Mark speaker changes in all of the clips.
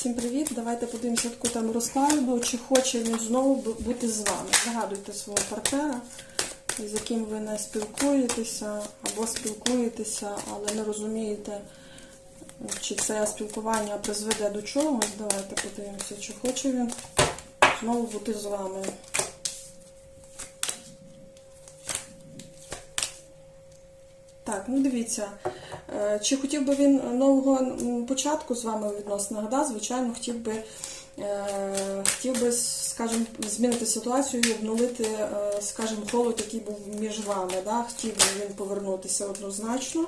Speaker 1: Всім привіт! Давайте подивимося таку там розкладу, чи хоче він знову бути з вами. Загадуйте свого партнера, з яким ви не спілкуєтеся або спілкуєтеся, але не розумієте, чи це спілкування призведе до чогось. Давайте подивимося, чи хоче він знову бути з вами. Так, ну дивіться, чи хотів би він нового початку з вами у відносинах? Да, звичайно, хотів би, е, хотів би, скажімо, змінити ситуацію і обнулити, е, скажімо, холод, який був між вами. Да? Хотів би він повернутися однозначно,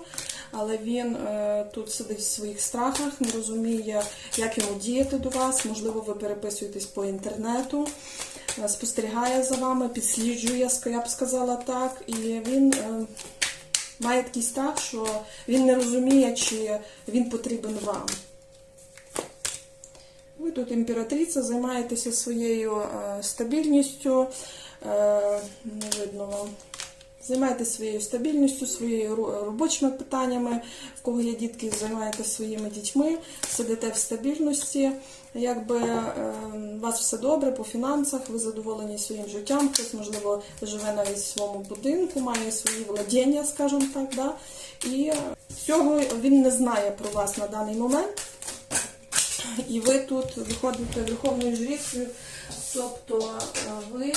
Speaker 1: але він е, тут сидить в своїх страхах, не розуміє, як йому діяти до вас. Можливо, ви переписуєтесь по інтернету. е, Спостерігає за вами, підсліджує, я б сказала так, і він е, має такий страх, що він не розуміє, чи він потрібен вам. Ви тут імператриця, займаєтеся своєю е, стабільністю, е, не видно вам. Займаєтеся своєю стабільністю, своєю робочими питаннями, в кого є дітки, займаєтеся своїми дітьми, сидите в стабільності, якби е, у вас все добре по фінансах, ви задоволені своїм життям, хтось, можливо, живе навіть в своєму будинку, має свої владіння, скажімо так, да? і е, всього він не знає про вас на даний момент. І ви тут виходите верховною жрицею, тобто е, ви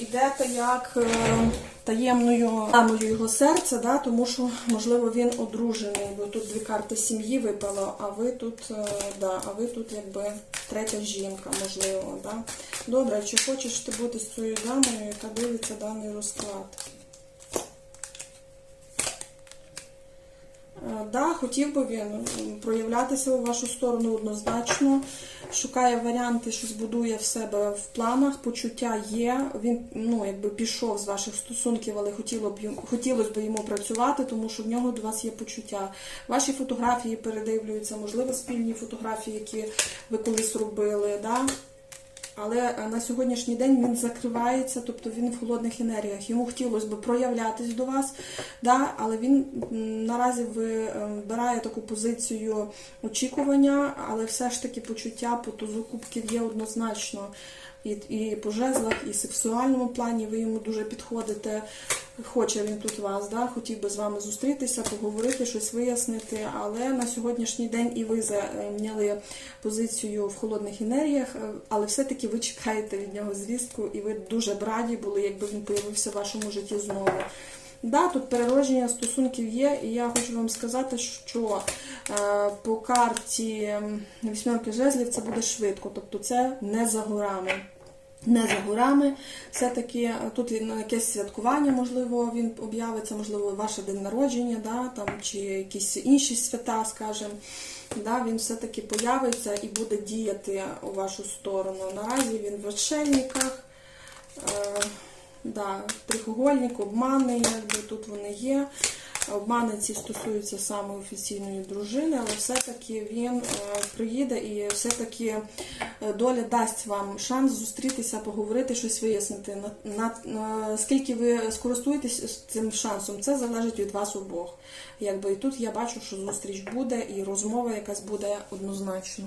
Speaker 1: йдете як е, таємною дамою його серця, да, тому що, можливо, він одружений, бо тут дві карти сім'ї випало, а ви тут, е, да, а ви тут якби третя жінка, можливо. Да. Добре, чи хочеш ти бути з цією дамою, яка дивиться даний розклад? Да, хотів би він проявлятися у вашу сторону однозначно. Шукає варіанти, що збудує в себе в планах. Почуття є. Він ну, якби пішов з ваших стосунків, але хотіло б хотілося б йому працювати, тому що в нього до вас є почуття. Ваші фотографії передивлюються, можливо, спільні фотографії, які ви колись робили. Да? Але е, на сьогоднішній день він закривається, тобто він в холодних енергіях. Йому хотілося б проявлятись до вас, да, але він наразі е, таку позицію очікування, але все ж таки почуття по тузу кубків є однозначно. І, і по жезлах, і сексуальному плані ви йому дуже підходите. Хоче він тут вас, да? хотів би з вами зустрітися, поговорити, щось вияснити. Але на сьогоднішній день і ви зайняли позицію в холодних енергіях, але все-таки ви чекаєте від нього звістку, і ви дуже б раді були, якби він появився в вашому житті знову. Да, тут переродження стосунків є, і я хочу вам сказати, що е, по карті вісьмерки жезлів це буде швидко, тобто це не за горами. Не за горами, все-таки е, тут на якесь святкування, можливо, він об'явиться, можливо, ваше день народження, да, там, чи якісь інші свята, скажімо. Да, він все-таки появиться і буде діяти у вашу сторону. Наразі він в отшельниках. Е, Да, трикугольник, обмани, якби тут вони є. Обмани ці стосуються саме офіційної дружини, але все-таки він е, приїде і все-таки е, доля дасть вам шанс зустрітися, поговорити, щось вияснити. На, на, на скільки ви скористуєтесь цим шансом, це залежить від вас обох. Якби і тут я бачу, що зустріч буде і розмова якась буде однозначно.